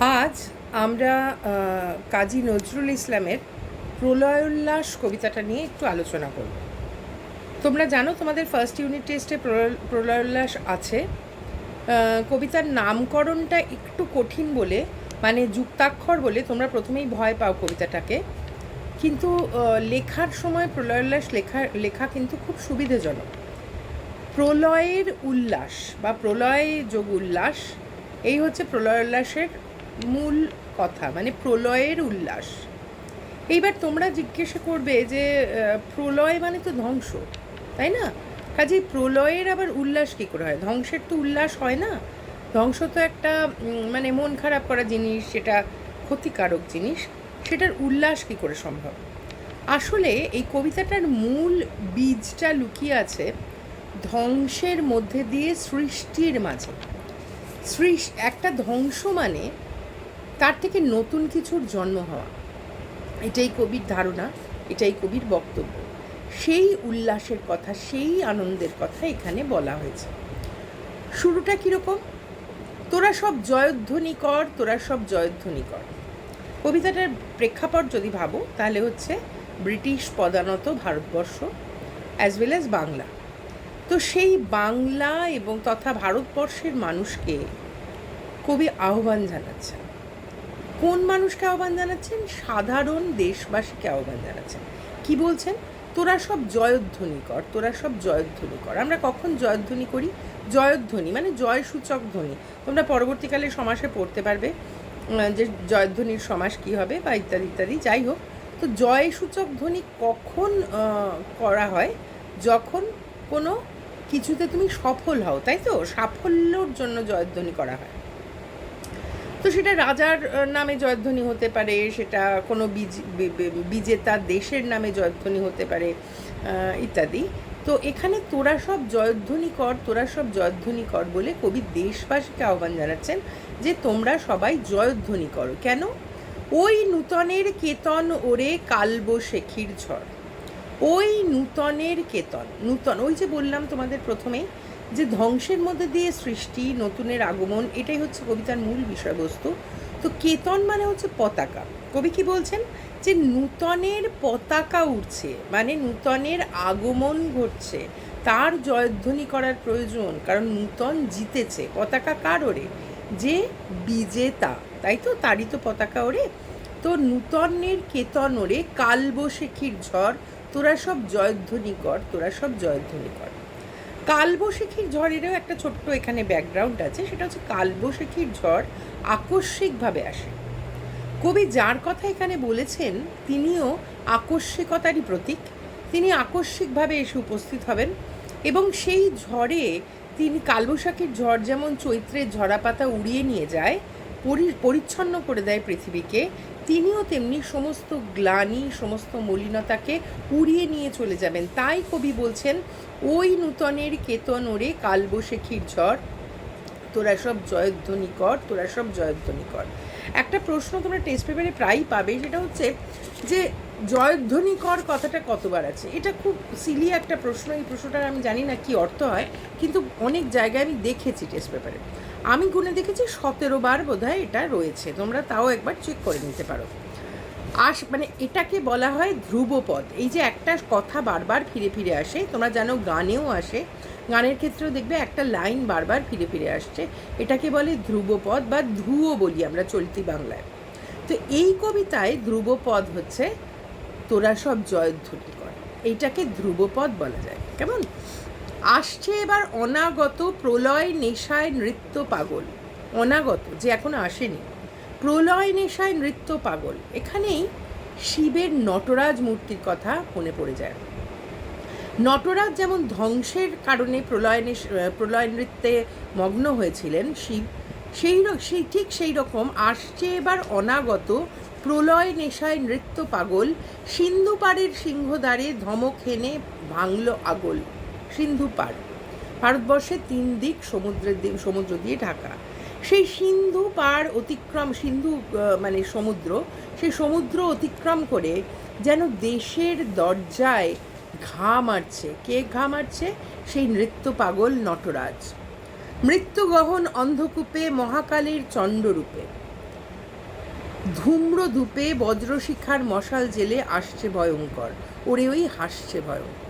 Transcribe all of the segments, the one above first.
আজ আমরা কাজী নজরুল ইসলামের প্রলয়োল্লাস কবিতাটা নিয়ে একটু আলোচনা করব। তোমরা জানো তোমাদের ফার্স্ট ইউনিট টেস্টে প্রলয়- প্রলয়োল্লাস আছে। কবিতার নামকরণটা একটু কঠিন বলে মানে যুক্তাক্ষর বলে তোমরা প্রথমেই ভয় পাও কবিতাটাকে। কিন্তু লেখার সময় প্রলয়োল্লাস লেখা লেখা কিন্তু খুব সুবিধাজনক। প্রলয়ের উল্লাস বা প্রলয় যোগ উল্লাস, এই হচ্ছে প্রলয় উল্লাসের মূল কথা মানে প্রলয়ের উল্লাস। এইবার তোমরা জিজ্ঞাসা করবে যে প্রলয় মানে তো ধ্বংস, তাই না? কাজেই প্রলয়ের আবার উল্লাস কী করে হয়? ধ্বংসের তো উল্লাস হয় না। ধ্বংস তো একটা মানে মন খারাপ করা জিনিস, সেটা ক্ষতিকারক জিনিস, সেটার উল্লাস কী করে সম্ভব? আসলে এই কবিতাটার মূল বীজটা লুকিয়ে আছে ধ্বংসের মধ্যে দিয়ে সৃষ্টির মাঝে। সৃষ, একটা ধ্বংস মানে তার থেকে নতুন কিছুর জন্ম হওয়া। এটাই কবির ধারণা, এটাই কবির বক্তব্য। সেই উল্লাসের কথা, সেই আনন্দের কথা এখানে বলা হয়েছে। শুরুটা কীরকম? তোরা সব জয়ধ্বনি কর তোরা সব জয়ধ্বনি কর কবিতাটার প্রেক্ষাপট যদি ভাবো, তাহলে হচ্ছে ব্রিটিশ পদানত ভারতবর্ষ অ্যাজ ওয়েল অ্যাজ বাংলা। তো সেই বাংলা এবং তথা ভারতবর্ষের মানুষকে কবি আহ্বান জানাচ্ছেন। কোন মানুষকে আহ্বান জানাচ্ছেন? সাধারণ দেশবাসীকে আহ্বান জানাচ্ছেন। কি বলছেন? তোরা সব জয়ধ্বনি কর, তোরা সব জয়ধ্বনি কর। আমরা কখন জয়ধ্বনি করি? জয়ধ্বনি মানে জয়সূচক ধ্বনি। তোমরা পরবর্তীকালে সমাসে পড়তে পারবে যে জয়ধ্বনির সমাস কি হবে বা ইত্যাদি ইত্যাদি। যাই হোক, তো জয়সূচক ধ্বনি কখন করা হয়? যখন কোনো কিছুতে তুমি সফল হও, তাই তো? সাফল্যর জন্য জয়ধ্বনি করা হয়। তো সেটা রাজার নামে জয়ধ্বনি হতে পারে, সেটা কোনো বিজ- বিজেতা দেশের নামে জয়ধ্বনি হতে পারে ইত্যাদি। তো এখানে তোরা সব জয়ধ্বনি কর, তোরা সব জয়ধ্বনি কর বলে কবি দেশবাসীকে আহ্বান জানাচ্ছেন যে তোমরা সবাই জয়ধ্বনি করো। কেন? ওই নূতনের কেতন ওরে কালব শেখির ঝড় ওই নূতনের কেতন, নূতন, ওই যে বললাম তোমাদের প্রথমেই যে ধ্বংসের মধ্যে দিয়ে সৃষ্টি, নতুনের আগমন, এটাই হচ্ছে কবিতার মূল বিষয়বস্তু। তো কেতন মানে হচ্ছে পতাকা। কবি কি বলছেন? যে নূতনের পতাকা উঠছে মানে নূতনের আগমন ঘটছে। তার জয়ধ্বনি করার প্রয়োজন, কারণ নূতন জিতেছে। পতাকা কার ওরে? যে বিজেতা, তাই তো? তারই তো পতাকা ওরে। তো নূতনের কেতন ওরে, কালবৈশাখীর ঝড়, তোরা সব জয়ধ্বনি কর, তোরা সব জয়ধ্বনি কর। কালবৈশাখীর ঝড়েরও একটা ছোট্ট এখানে ব্যাকগ্রাউন্ড আছে, সেটা হচ্ছে কালবৈশাখীর ঝড় আকস্মিকভাবে আসে। কবি যার কথা এখানে বলেছেন, তিনিও আকস্মিকতারই প্রতীক। তিনি আকস্মিকভাবে এসে উপস্থিত হবেন এবং সেই ঝড়ে তিনি কালবৈশাখীর ঝড় যেমন চৈত্রের ঝরাপাতা উড়িয়ে নিয়ে যায়, পরি- পরিচ্ছন্ন করে দেয় পৃথিবীকে তিনিও তেমনি সমস্ত গ্লানি, সমস্ত মলিনতাকে উড়িয়ে নিয়ে চলে যাবেন। তাই কবি বলছেন, ওই নূতনের কেতন ওরে কালবৈশাখীর ঝড়, তোরা সব জয়ধ্বনি কর তোরা সব জয়ধ্বনি কর একটা প্রশ্ন তোমরা টেস্ট পেপারে প্রায়ই পাবে, সেটা হচ্ছে যে জয়ধ্বনি কর কথাটা কতবার আছে? এটা খুব সিলি একটা প্রশ্ন, এই প্রশ্নটার আমি জানি না কি অর্থ হয়, কিন্তু অনেক জায়গায় আমি দেখেছি টেস্ট পেপারে আমি গুনে দেখেছি সতেরো বার বোধহয় এটা রয়েছে। তোমরা তাও একবার চেক করে নিতে পারো। আস মানে এটাকে বলা হয় ধ্রুবপদ। এই যে একটা কথা বারবার ফিরে ফিরে আসে, তোমরা জানো গানেও আসে। গানের ক্ষেত্রেও দেখবে একটা লাইন বারবার ফিরে ফিরে আসছে। এটাকে বলে ধ্রুবপদ বা ধ্রুও বলি আমরা চলতি বাংলায়। তো এই কবিতায় ধ্রুবপদ হচ্ছে তোরা সব জয়ধ্বনি কর। এইটাকে ধ্রুবপদ বলা যায়। কেমন? আসছে এবার অনাগত প্রলয় নেশায় নৃত্য পাগল। অনাগত, যে এখনও আসেনি। প্রলয় নেশায় নৃত্য পাগল। এখানেই শিবের নটরাজ মূর্তির কথা মনে পড়ে যায়। নটরাজ যেমন ধ্বংসের কারণে প্রলয় প্রলয় নৃত্যে মগ্ন হয়েছিলেন শিব, সেই সেই, ঠিক সেই রকম আসছে এবার অনাগত প্রলয় নেশায় নৃত্য পাগল। সিন্ধু পাড়ের সিংহদ্বারে ধমক হেনে ভাঙল আগল। সিন্ধু পাড় ভারতবর্ষের তিন দিক সমুদ্রের দি- সমুদ্র দিয়ে ঢাকা। সেই সিন্ধু পাড় অতিক্রম, সিন্ধু মানে সমুদ্র, সেই সমুদ্র অতিক্রম করে যেন দেশের দরজায় ঘা মারছে। কে ঘা মারছে? সেই নৃত্য পাগল নটরাজ। মৃত্যুগহন অন্ধকূপে, মহাকালীর চণ্ডরূপে ধূম্র ধূপে বজ্রশিখার মশাল জেলে আসছে ভয়ঙ্কর। ওরে ওই হাসছে ভয়ঙ্কর।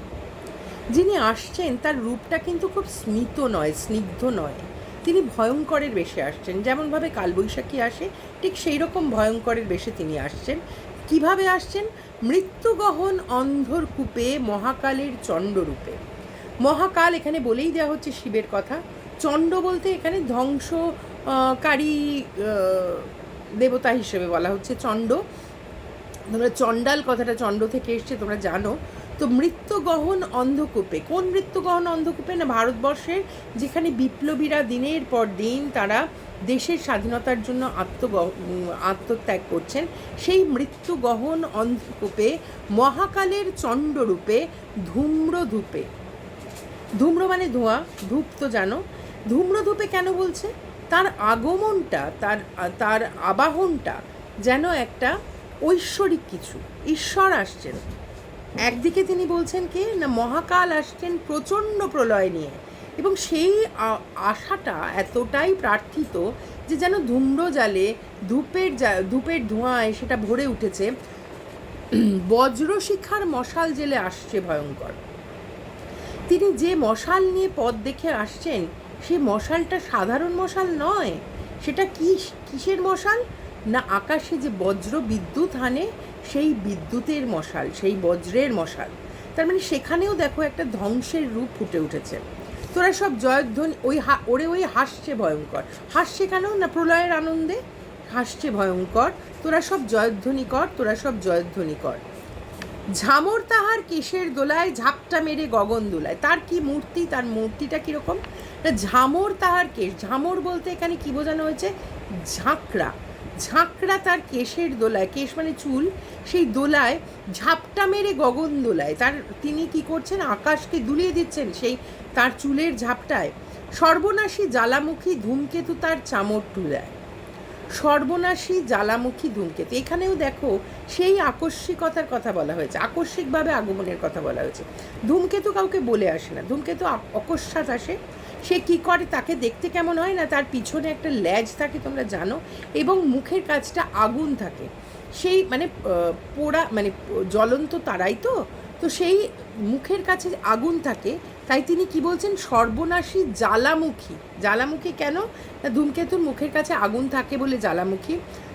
যিনি আসছেন, তার রূপটা কিন্তু খুব স্মিত নয়, স্নিগ্ধ নয়। তিনি ভয়ঙ্করের বেশে আসছেন। যেমনভাবে কালবৈশাখী আসে, ঠিক সেই রকম ভয়ঙ্করের বেশে তিনি আসছেন। কীভাবে আসছেন? মৃত্যুগহন অন্ধর কূপে মহাকালের চণ্ডরূপে। মহাকাল এখানে বলেই দেওয়া হচ্ছে শিবের কথা। চণ্ড বলতে এখানে ধ্বংসকারী দেবতা হিসেবে বলা হচ্ছে চণ্ড। তোমরা চণ্ডাল কথাটা চণ্ড থেকে এসছে, তোমরা জানো। তো মৃত্যুগহন অন্ধকূপে। কোন মৃত্যুগহন অন্ধকূপে? না, ভারতবর্ষের যেখানে বিপ্লবীরা দিনের পর দিন তারা দেশের স্বাধীনতার জন্য আত্মগ আত্মত্যাগ করছেন, সেই মৃত্যুগহন অন্ধকূপে, মহাকালের চণ্ডরূপে, ধূম্রধূপে। ধূম্র মানে ধোঁয়া, ধূপ তো জানো। ধূম্রধূপে কেন বলছে? তার আগমনটা, তার তার আবাহনটা যেন একটা ঐশ্বরিক কিছু। ঈশ্বর আসছেন। একদিকে তিনি বলছেন কি, না মহাকাল আসছেন প্রচণ্ড প্রলয় নিয়ে। এবং সেই আশাটা এতটাই প্রার্থিত যে যেন ধূম্র জালে ধূপের ধূপের ধোঁয়ায় সেটা ভরে উঠেছে। বজ্রশিখার মশাল জেলে আসছে ভয়ঙ্কর। তিনি যে মশাল নিয়ে পথ দেখে আসছেন সেই মশালটা সাধারণ মশাল নয়। সেটা কি, কিসের মশাল? না আকাশে যে বজ্র বিদ্যুৎ হানে সেই বিদ্যুতের মশাল, সেই বজ্রের মশাল। তার মানে সেখানেও দেখো একটা ধ্বংসের রূপ ফুটে উঠেছে। তোরা সব জয়ধ্বনি, ওই হা, ওরে ওই হাসছে ভয়ঙ্কর। হাসছে কেন না প্রলয়ের আনন্দে? হাসছে ভয়ঙ্কর। তোরা সব জয়ধ্বনি কর তোরা সব জয়ধ্বনি কর ঝামর তাহার কেশের দোলায়, ঝাপটা মেরে গগন দোলায়। তার কি মূর্তি, তার মূর্তিটা কীরকম? ঝামর তাহার কেশ, ঝামর বলতে এখানে কি বোঝানো হয়েছে? ঝাঁকড়া। ঝাঁকড়া তার কেশের দোলায়, কেশ মানে চুল, সেই দোলায় ঝাপটা মেরে গগন দোলায়। তার, তিনি কি করছেন? আকাশকে দুলিয়ে দিচ্ছেন সেই তার চুলের ঝাপটায়। সর্বনাশী জ্বালামুখী ধূমকেতু তার চামর টুলায় সর্বনাশী জ্বালামুখী ধূমকেতু। এখানেও দেখো সেই আকস্মিকতার কথা বলা হয়েছে, আকস্মিকভাবে আগমনের কথা বলা হয়েছে। ধূমকেতু কাউকে বলে আসে না। ধূমকেতু অকস্মাৎ আসে। সে কি করে, তাকে দেখতে কেমন হয় না? তার পিছনে একটা ল্যাজ থাকে, তোমরা জানো, এবং মুখের কাছটা আগুন থাকে। সেই মানে পোড়া মানে জ্বলন্ত তারাই তো। তো সেই মুখের কাছে আগুন থাকে, তাই তিনি কি বলছেন? সর্বনাশী জ্বালামুখী। জ্বালামুখী কেন? না, ধূমকেতুর মুখের কাছে আগুন থাকে বলে জ্বালামুখী।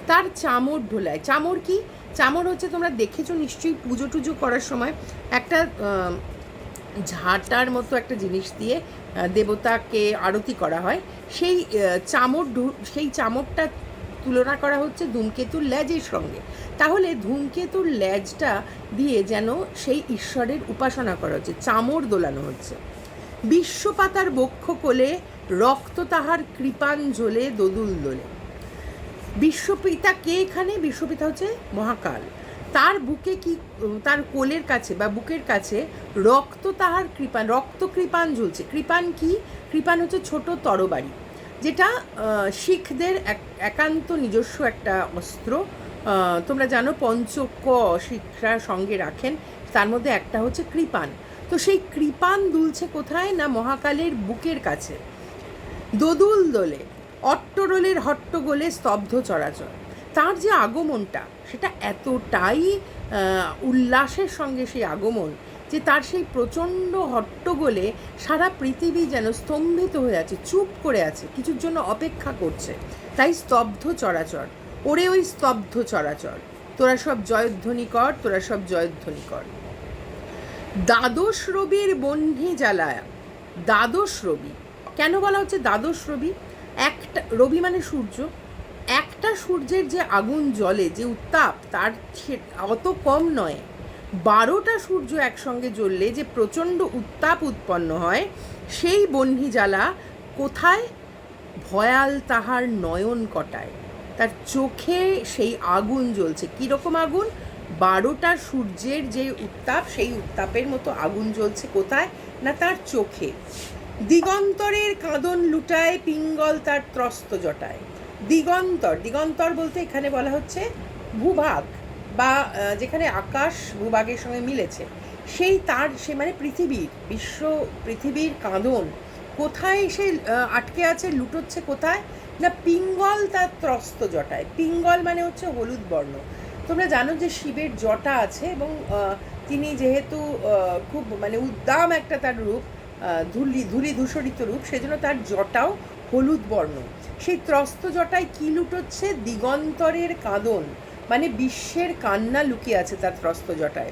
তার চামড় ঢোলায়। চামড় কি? চামড় হচ্ছে তোমরা দেখেছ নিশ্চয়ই পুজো টুজো করার সময়। একটা ঝাঁটার মতো একটা জিনিস দিয়ে দেবতাকে আরতি করা হয়। সেই চামড় সেই চামড়টা তুলনা করা হচ্ছে ধূমকেতুর ল্যাজের সঙ্গে। তাহলে ধূমকেতুর ল্যাজটা দিয়ে যেন সেই ঈশ্বরের উপাসনা করা হচ্ছে চামড় দোলানো হচ্ছে। বিশ্বপাতার বক্ষ কোলে রক্ত তাহার কৃপাঞ্জলে দোদুল দোলে। বিশ্বপিতা কে এখানে? বিশ্বপিতা হচ্ছে মহাকাল। তার বুকে কি তার কোলের কাছে বা বুকের কাছে রক্ত তাহার কৃপান রক্ত কৃপান ঝুলছে। কৃপান কি? কৃপান হচ্ছে ছোট তরবারি, যেটা শিখদের এক- একান্ত নিজস্ব একটা অস্ত্র। তোমরা জানো পঞ্চক শিখরা সঙ্গে রাখেন, তার মধ্যে একটা হচ্ছে কৃপান। তো সেই কৃপান দুলছে কোথায় না মহাকালের বুকের কাছে? দোদুল দোলে, অট্টরোলের হট্টগোলে স্তব্ধ চরাচর। তার যে আগমনটা সেটা এতটাই উল্লাসের সঙ্গে সেই আগমন যে তার সেই প্রচণ্ড হট্টগোলে সারা পৃথিবী যেন স্তম্ভিত হয়ে আছে, চুপ করে আছে, কিছুর জন্য অপেক্ষা করছে। তাই স্তব্ধ চরাচর, ওরে ওই স্তব্ধ চরাচর। তোরা সব জয়ধ্বনি কর তোরা সব জয়ধ্বনি কর দ্বাদশ রবির বহ্নি জ্বালায়া, দ্বাদশ রবি। কেন বলা হচ্ছে দ্বাদশ রবি? একটা, রবি মানে সূর্য একটা সূর্যের যে আগুন জ্বলে, যে উত্তাপ, তার অত কম নয়। বারোটা সূর্য একসঙ্গে জ্বললে যে প্রচণ্ড উত্তাপ উৎপন্ন হয়, সেই বহ্নি জ্বালা কোথায়? ভয়াল তাহার নয়ন কটায়। তার চোখে সেই আগুন জ্বলছে। কীরকম আগুন? বারোটা সূর্যের যে উত্তাপ, সেই উত্তাপের মতো আগুন জ্বলছে কোথায়? না তার চোখে। দিগন্তরের কাঁদন লুটায়, পিঙ্গল তার ত্রস্ত জটায়। দিগন্তর দিগন্তর বলতে এখানে বলা হচ্ছে ভূভাগ বা যেখানে আকাশ ভূভাগের সঙ্গে মিলেছে। সেই তার, সে মানে পৃথিবীর, বিশ্ব পৃথিবীর কাঁদন। কোথায় সে আটকে আছে, লুটোচ্ছে কোথায়? না পিঙ্গল তার ত্রস্ত জটায়। পিঙ্গল মানে হচ্ছে হলুদ বর্ণ। তোমরা জানো যে শিবের জটা আছে এবং তিনি যেহেতু খুব মানে উদ্দাম একটা তার রূপ ধুলি ধুলি ধূসরিত রূপ, সেজন্য তার জটাও হলুদ বর্ণ। সেই ত্রস্ত জটায় কি লুটোচ্ছে? দিগন্তরের কাঁদন মানে বিশ্বের কান্না লুকিয়ে আছে তার ত্রস্ত জটায়।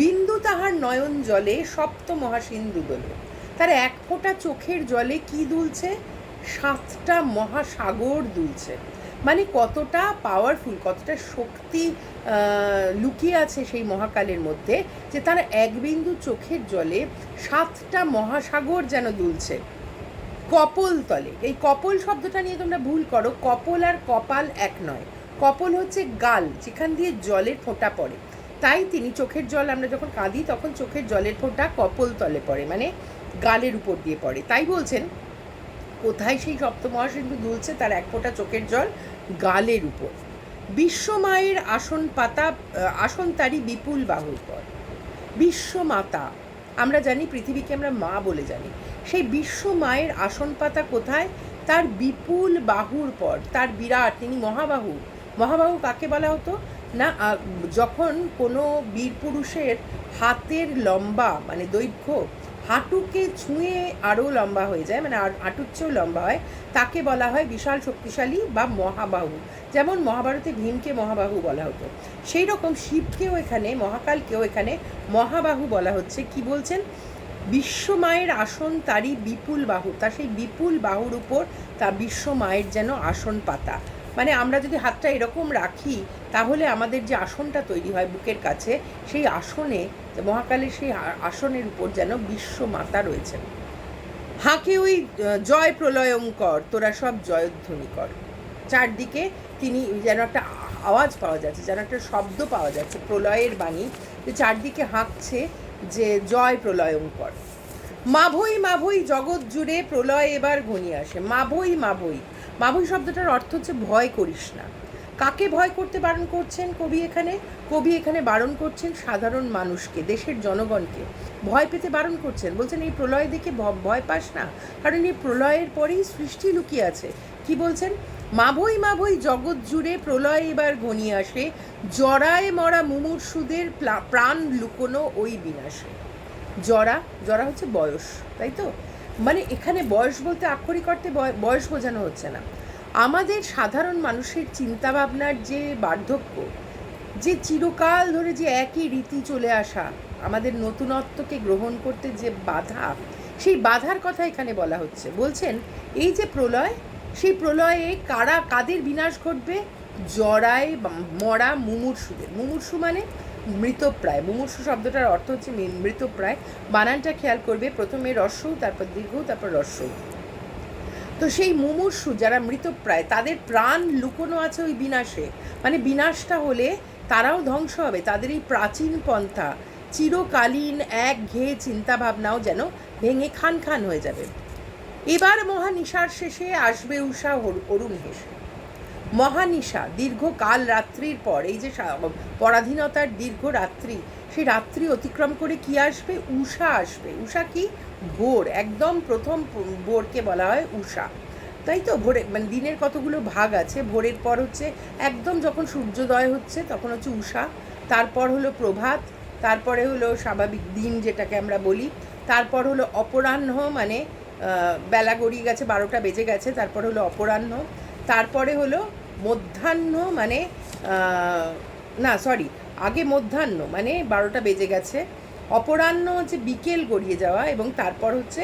বিন্দু তাহার নয়ন জলে, সপ্ত মহাসিন্ধু দোলে তার এক ফোঁটা চোখের জলে কি দুলছে? সাতটা মহাসাগর দুলছে। মানে কতটা পাওয়ারফুল কতটা শক্তি লুকিয়ে আছে সেই মহাকালের মধ্যে যে তার এক বিন্দু চোখের জলে সাতটা মহাসাগর যেন দুলছে। কপল তলে। এই কপল শব্দটা নিয়ে তোমরা ভুল করো। কপল আর কপাল এক নয়। কপল হচ্ছে গাল, যেখান দিয়ে জলের ফোঁটা পড়ে। তাই তিনি চোখের জল, আমরা যখন কাঁদি তখন চোখের জলের ফোঁটা কপল তলে পড়ে মানে গালের উপর দিয়ে পড়ে। তাই বলছেন কোথায় সেই সপ্তমহাসিন্ধু দুলছে তার এক ফোঁটা চোখের জল গালের উপর। বিশ্বমায়ের আসন পাতা আসন তারই বিপুল বাহুর পর। বিশ্বমাতা, আমরা জানি পৃথিবীকে আমরা মা বলে জানি। সেই বিশ্ব মায়ের আসন পাতা কোথায়? তার বিপুল বাহুর পর, তার বিরাট, তিনি মহাবাহু। মহাবাহু কাকে বলা হতো? না যখন কোনো বীর পুরুষের হাতের লম্বা মানে দৈর্ঘ্য হাঁটুকে ছুঁয়ে আরও লম্বা হয়ে যায় মানে হাঁটুর চেয়েও লম্বা হয়, তাকে বলা হয় বিশাল শক্তিশালী বা মহাবাহু। যেমন মহাভারতে ভীমকে মহাবাহু বলা হতো। সেই রকম শিবকেও এখানে, মহাকালকেও এখানে মহাবাহু বলা হচ্ছে। কি বলছেন? বিশ্ব মায়ের আসন তারই বিপুল বাহু। তা সেই বিপুল বাহুর উপর তা বিশ্ব মায়ের যেন আসন পাতা। মানে আমরা যদি হাতটা এরকম রাখি, তাহলে আমাদের যে আসনটা তৈরি হয় বুকের কাছে, সেই আসনে, মহাকালের সেই আসনের উপর যেন বিশ্ব মাতা রয়েছেন। হাঁকে ওই জয় প্রলয়ঙ্কর তোরা সব জয়ধ্বনি কর। চারদিকে তিনি যেন একটা আওয়াজ পাওয়া যাচ্ছে, যেন একটা শব্দ পাওয়া যাচ্ছে প্রলয়ের বাণী, যে চারদিকে হাঁকছে যে জয় প্রলয়ঙ্কর মাভই মাভই, জগৎ জুড়ে প্রলয় এবার ঘনিয়ে আসে। মাভই মাভই। মাভই শব্দটার অর্থ হচ্ছে ভয় করিস না। কাকে ভয় করতে বারণ করছেন কবি এখানে? কবি এখানে বারণ করছেন সাধারণ মানুষকে, দেশের জনগণকে। ভয় পেতে বারণ করছেন। বলছেন, এই প্রলয় দেখে ভয় পাস না। কারণ এই প্রলয়ের পরেই সৃষ্টি লুকিয়ে আছে। কি বলছেন? মাভই মাভই, জগৎ জুড়ে প্রলয় এবার ঘনিয়ে আসে। জরায় মরা মুমূর্ষুদের প্লা- প্রাণ লুকোনো ওই বিনাশে। জরা জরা হচ্ছে বয়স, তাই তো? মানে এখানে বয়স বলতে আক্ষরিক অর্থে বয়- বয়স বোঝানো হচ্ছে না। আমাদের সাধারণ মানুষের চিন্তাভাবনার যে বার্ধক্য, যে চিরকাল ধরে যে একই রীতি চলে আসা, আমাদের নতুনত্বকে গ্রহণ করতে যে বাধা, সেই বাধার কথা এখানে বলা হচ্ছে। বলছেন, এই যে প্রলয়, সেই প্রলয়ে কারা, কাদের বিনাশ ঘটবে? জরায় মরা মুমূর্ষুদের। মুমূর্ষু মানে মৃতপ্রায়। মুমূর্ষু শব্দটার অর্থ হচ্ছে মৃতপ্রায়। বানানটা খেয়াল করবে, প্রথমে রস্যৌ, তারপর দীর্ঘ, তারপর রস্যৌ। তো সেই মুমূর্ষু যারা মৃতপ্রায়, তাদের প্রাণ লুকোনো আছে ওই বিনাশে। মানে বিনাশটা হলে তারাও ধ্বংস হবে। তাদের এই প্রাচীন পন্থা, চিরকালীন এক ঘেয়ে চিন্তাভাবনাও যেন ভেঙে খান খান হয়ে যাবে। এবার মহানিশার শেষে আসবে উষা অরুণ হেসে। মহানিশা, দীর্ঘ কাল রাত্রির পর, এই যে পরাধীনতার দীর্ঘ রাত্রি, সেই রাত্রি অতিক্রম করে কি আসবে? উষা আসবে। উষা কি? ভোর, একদম প্রথম ভোরকে বলা হয় উষা তাই তো? ভোরে মানে দিনের কতগুলো ভাগ আছে। ভোরের পর হচ্ছে একদম যখন সূর্যোদয় হচ্ছে, তখন হচ্ছে উষা তারপর হলো প্রভাত। তারপরে হলো স্বাভাবিক দিন যেটাকে আমরা বলি। তারপর হলো অপরাহ্ন মানে বেলা গড়িয়ে গেছে, বারোটা বেজে গেছে। তারপর হলো অপরাহ্ন। তারপরে হলো মধ্যাহ্ন মানে না সরি আগে মধ্যাহ্ন মানে বারোটা বেজে গেছে। অপরাহ্ন হচ্ছে বিকেল গড়িয়ে যাওয়া এবং তারপর হচ্ছে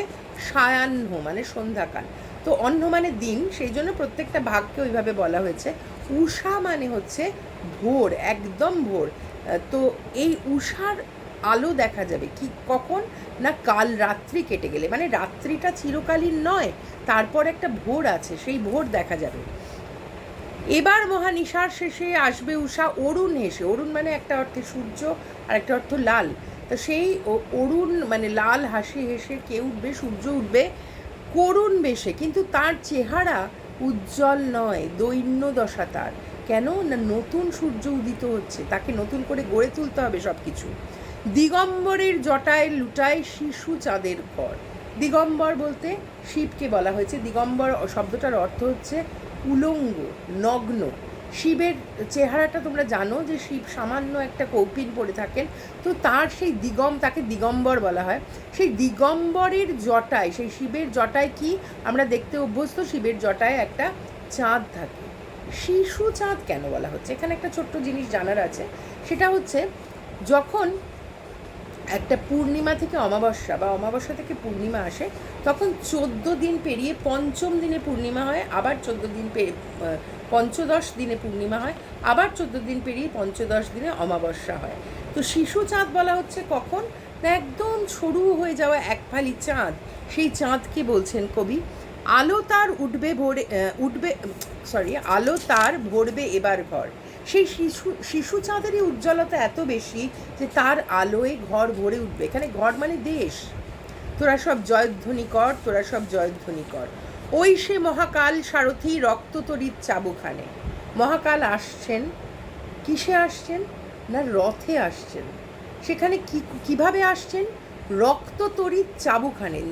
সায়াহ্ন মানে সন্ধ্যাকাল। তো অন্ন মানে দিন, সেই জন্য প্রত্যেকটা ভাগকে ওইভাবে বলা হয়েছে। উষা মানে হচ্ছে ভোর, একদম ভোর। তো এই উষার আলো দেখা যাবে কি কখন? না কাল রাত্রি কেটে গেলে। মানে রাত্রিটা চিরকালীন নয়, তারপর একটা ভোর আছে, সেই ভোর দেখা যাবে। এবার মহানিশার শেষে আসবে উষা অরুণ হেসে। অরুণ মানে একটা অর্থে সূর্য, আর একটা অর্থ লাল। তো সেই অরুণ মানে লাল হাসি হেসে কে উঠবে? সূর্য উঠবে করুণ বেশে। কিন্তু তার চেহারা উজ্জ্বল নয়, দৈন্য দশা তার। কেন? না নতুন সূর্য উদিত হচ্ছে। তাকে নতুন করে গড়ে তুলতে হবে সব কিছু দিগম্বরের জটায় লুটায় শিশু চাঁদের ঘর। দিগম্বর বলতে শিবকে বলা হয়েছে। দিগম্বর শব্দটার অর্থ হচ্ছে উলঙ্গ, নগ্ন। শিবের চেহারাটা তোমরা জানো যে শিব সামান্য একটা কৌপিন পরে থাকেন। তো তার সেই দিগম, তাকে দিগম্বর বলা হয়। সেই দিগম্বরের জটায়, সেই শিবের জটায় কি? আমরা দেখতে অভ্যস্ত, শিবের জটায় একটা চাঁদ থাকে। শিশু চাঁদ কেন বলা হচ্ছে? এখানে একটা ছোট্ট জিনিস জানার আছে। সেটা হচ্ছে, যখন একটা পূর্ণিমা থেকে অমাবস্যা বা অমাবস্যা থেকে পূর্ণিমা আসে, তখন চোদ্দ দিন পেরিয়ে পঞ্চম দিনে পূর্ণিমা হয়, আবার চোদ্দ দিন পঞ্চদশ দিনে পূর্ণিমা হয়, আবার চোদ্দ দিন পেরিয়ে পঞ্চদশ দিনে অমাবস্যা হয়। তো শিশু চাঁদ বলা হচ্ছে কখন? না, একদম সরু হয়ে যাওয়া এক ফালি চাঁদ। সেই চাঁদকে বলছেন কবি? আলো তার উঠবে ভোরে উঠবে সরি আলো তার ভরবে এবার ঘর। সেই শিশু শিশু চাঁদেরই উজ্জ্বলতা এত বেশি যে তার আলোয় ঘর ভরে উঠবে। এখানে ঘর মানে দেশ। তোরা সব জয়ধ্বনি কর তোরা সব জয়ধ্বনি কর ওই সে মহাকাল সারথি রক্ততরিত চাবুখানে মহাকাল আসছেন। কিসে আসছেন? না, রথে আসছেন। সেখানে কি, কীভাবে আসছেন? রক্ততরিত চাবুখানে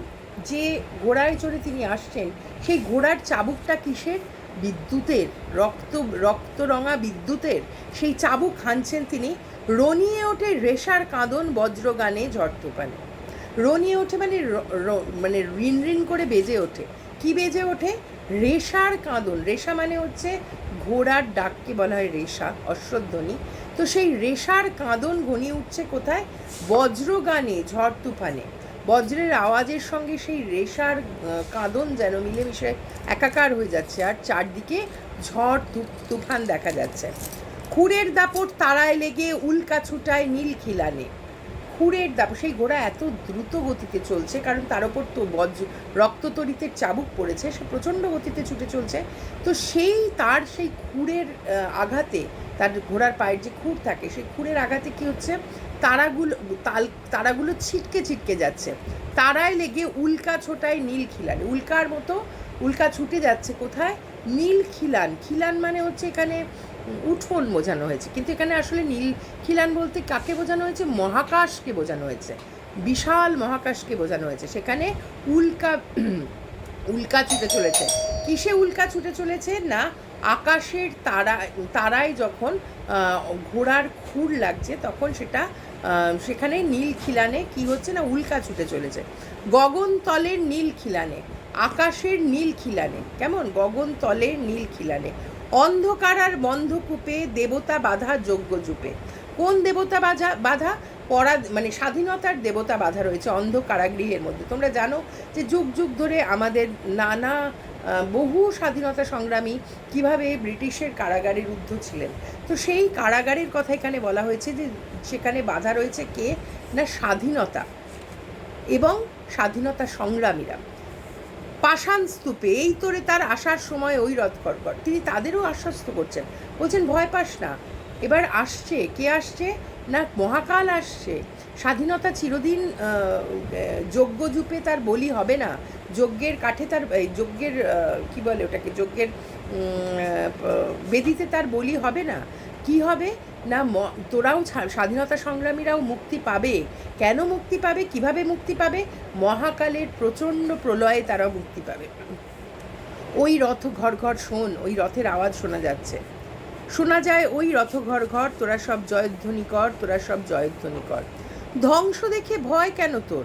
যে ঘোড়ায় চড়ে তিনি আসছেন, সেই ঘোড়ার চাবুকটা কিসের? বিদ্যুতের, রক্ত, রক্তরঙা বিদ্যুতের সেই চাবুক হানছেন তিনি রনিয়ে ওঠে রেশার কাঁদন বজ্রগানে ঝড় রনিয়ে ওঠে মানে মানে রিন রিন করে বেজে ওঠে। কি বেজে ওঠে? রেশার কাঁদন। রেশা মানে হচ্ছে ঘোড়ার ডাককে বলা হয় রেশা, অশ্বধ্বনি। তো সেই রেশার কাঁদন ঘনিয়ে উঠছে কোথায়? বজ্রগানে, ঝড় তুফানে। বজ্রের আওয়াজের সঙ্গে সেই রেশার কাঁদন যেন মিলেমিশে একাকার হয়ে যাচ্ছে আর চারদিকে ঝড় তুফান দেখা যাচ্ছে। খুরের দাপট তারায় লেগে উল্কা ছুটায় নীল খিলানে। খুরের দাপট, সেই ঘোড়া এত দ্রুত গতিতে চলছে, কারণ তার ওপর তো বজ্র রক্ততরিতের চাবুক পড়েছে, সে প্রচণ্ড গতিতে ছুটে চলছে। তো সেই, তার সেই খুরের আঘাতে, তার ঘোড়ার পায়ের যে খুর থাকে, সেই খুরের আঘাতে কি হচ্ছে? তারাগুলো, তাল, তারাগুলো ছিটকে ছিটকে যাচ্ছে। তারায় লেগে উল্কা ছোটায় নীল খিলানে। উল্কার মতো, উল্কা ছুটে যাচ্ছে কোথায়? নীল খিলান। খিলান মানে হচ্ছে এখানে উঠোন বোঝানো হয়েছে। কিন্তু এখানে আসলে নীল খিলান বলতে কাকে বোঝানো হয়েছে? মহাকাশকে বোঝানো হয়েছে। বিশাল মহাকাশকে বোঝানো হয়েছে। সেখানে উল্কা উল্কা ছুটে চলেছে। কিসে উল্কা ছুটে চলেছে? না, আকাশের তারা, তারায় যখন ঘোড়ার খুর লাগছে, তখন সেটা সেখানে নীল খিলানে কি হচ্ছে না উল্কা ছুটে চলেছে। গগন তলের নীল খিলানে, আকাশের নীল খিলানে, কেমন? গগন তলের নীল খিলানে, অন্ধকার আর বন্ধকূপে দেবতা বাধা জুপে। কোন দেবতা বাধা বাধা? পরা মানে স্বাধীনতার দেবতা বাধা রয়েছে অন্ধ কারাগৃহের মধ্যে। তোমরা জানো যে যুগ যুগ ধরে আমাদের নানা বহু স্বাধীনতা সংগ্রামী কীভাবে ব্রিটিশের কারাগারে রুদ্ধ ছিলেন? তো সেই কারাগারের কথা এখানে বলা হয়েছে যে সেখানে বাধা রয়েছে কে? না, স্বাধীনতা এবং স্বাধীনতা সংগ্রামীরা। পাষাণ স্তূপে এই তোরে তার আসার সময় ওই রথ কর তিনি তাদেরও আশ্বস্ত করছেন। বলছেন, ভয় পাস না। এবার আসছে। কে আসছে? না, মহাকাল আসছে। স্বাধীনতা চিরদিন আহ, তার বলি হবে না। যজ্ঞের কাঠে তার যজ্ঞের কি বলে ওটাকে যজ্ঞের বেদিতে তার বলি হবে না। কি হবে? না তোরাও স্বাধীনতা সংগ্রামীরাও মুক্তি পাবে। কেন মুক্তি পাবে? কীভাবে মুক্তি পাবে? মহাকালের প্রচণ্ড প্রলয়ে তারা মুক্তি পাবে। ওই রথ ঘর ঘর শোন ওই রথের আওয়াজ শোনা যাচ্ছে। শোনা যায় ওই রথ ঘর ঘর তোরা সব জয়ধ্বনি কর তোরা সব জয়ধ্বনি কর। ধ্বংস দেখে ভয় কেন তোর?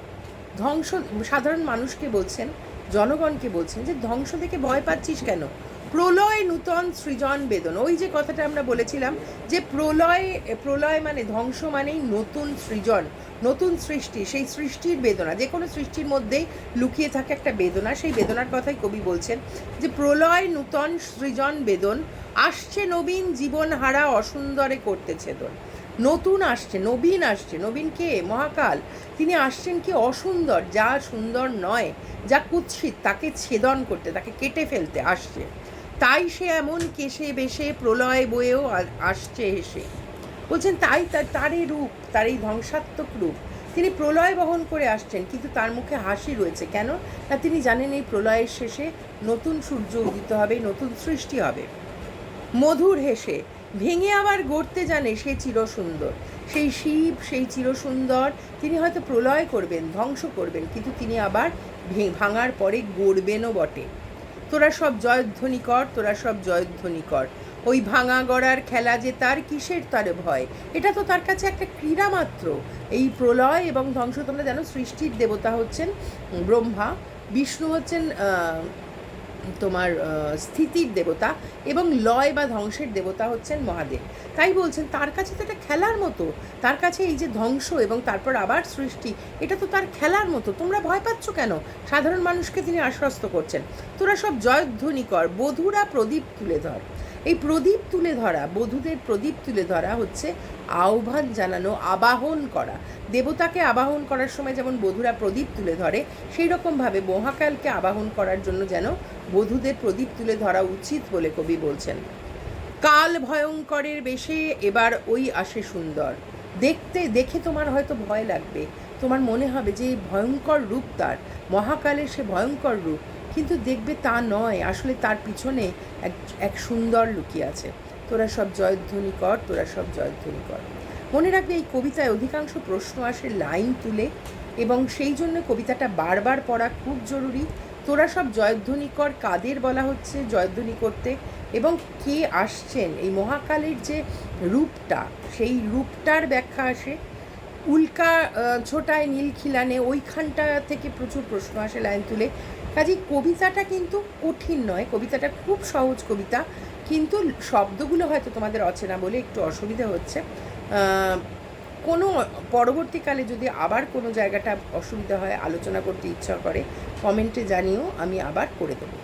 ধ্বংস, সাধারণ মানুষকে বলছেন, জনগণকে বলছেন যে ধ্বংস দেখে ভয় পাচ্ছিস কেন? প্রলয় নূতন সৃজন বেদন। ওই যে কথাটা আমরা বলেছিলাম যে প্রলয় প্রলয় মানে ধ্বংস মানেই নতুন সৃজন, নতুন সৃষ্টি। সেই সৃষ্টির বেদনা, যে কোনো সৃষ্টির মধ্যেই লুকিয়ে থাকে একটা বেদনা। সেই বেদনার কথাই কবি বলছেন যে প্রলয় নূতন সৃজন বেদন, আসছে নবীন জীবন হারা অসুন্দরে করতেছে ছেদন নতুন আসছে, নবীন আসছে, নবীন কে? মহাকাল। তিনি আসছেন কি অসুন্দর, যা সুন্দর নয়, যা কুৎসিত, তাকে ছেদন করতে, তাকে কেটে ফেলতে আসছে। তাই সে এমন কেশে বেশে প্রলয় বয়েও আসছে এসে। বলছেন, তাই তার এই রূপ তার এই ধ্বংসাত্মক রূপ। তিনি প্রলয় বহন করে আসছেন, কিন্তু তার মুখে হাসি রয়েছে। কেন? না তিনি জানেন এই প্রলয়ের শেষে নতুন সূর্য উদিত হবে, নতুন সৃষ্টি হবে। মধুর হেসে ভেঙে আবার গড়তে জানে সে চিরসুন্দর। সেই শিব, সেই চিরসুন্দর, তিনি হয়তো প্রলয় করবেন, ধ্বংস করবেন, কিন্তু তিনি আবার ভাঙার পরে গড়বেনও বটে। তোরা সব জয়ধ্বনি কর তোরা সব জয়ধ্বনি কর ওই ভাঙা গড়ার খেলা যে তার কিসের তার ভয়? এটা তো তার কাছে একটা ক্রীড়া মাত্র। এই প্রলয় এবং ধ্বংস তোমরা জানো, সৃষ্টির দেবতা হচ্ছেন ব্রহ্মা, বিষ্ণু হচ্ছেন তোমার স্থিতির দেবতা এবং লয় বা ধ্বংসের দেবতা হচ্ছেন মহাদেব। তাই বলছেন, তার কাছে তো এটা খেলার মতো। তার কাছে এই যে ধ্বংস এবং তারপর আবার সৃষ্টি, এটা তো তার খেলার মতো। তোমরা ভয় পাচ্ছ কেন? সাধারণ মানুষকে তিনি আশ্বস্ত করছেন। তোরা সব জয়ধ্বনি কর বধুরা প্রদীপ তুলে ধর। এই প্রদীপ তুলে ধরা, বধূদের প্রদীপ তুলে ধরা হচ্ছে আহ্বান জানানো, আবাহন করা। দেবতাকে আবাহন করার সময় যেমন বধূরা প্রদীপ তুলে ধরে, সেই রকমভাবে মহাকালকে আবাহন করার জন্য যেন বধূদের প্রদীপ তুলে ধরা উচিত বলে কবি বলছেন। কাল ভয়ঙ্করের বেশে এবার ওই আসে সুন্দর। দেখতে, দেখে তোমার হয়তো ভয় লাগবে। তোমার মনে হবে যে ভয়ঙ্কর রূপ তার। মহাকালের সে ভয়ঙ্কর রূপ কিন্তু দেখবে তা নয়। আসলে তার পিছনে এক এক সুন্দর লুকিয়ে আছে। তোরা সব জয়ধ্বনি কর, তোরা সব জয়ধ্বনি কর। মনে রাখবে এই কবিতায় অধিকাংশ প্রশ্ন আসে লাইন তুলে এবং সেই জন্য কবিতাটা বারবার পড়া খুব জরুরি। তোরা সব জয়ধ্বনি কর, কাদের বলা হচ্ছে জয়ধ্বনি করতে এবং কে আসছেন? এই মহাকালের যে রূপটা, সেই রূপটার ব্যাখ্যা আসে। উল্কা ছোটায় নীল খিলানে ওইখানটা থেকে প্রচুর প্রশ্ন আসে লাইন তুলে। কাজেই কবিতাটা কিন্তু কঠিন নয়, কবিতাটা খুব সহজ কবিতা, কিন্তু শব্দগুলো হয়তো তোমাদের অচেনা বলে একটু অসুবিধা হচ্ছে। কোনো পরবর্তীকালে যদি আবার কোনো জায়গাটা অসুবিধা হয়, আলোচনা করতে ইচ্ছা করে, কমেন্টে জানিও, আমি আবার করে দেবো।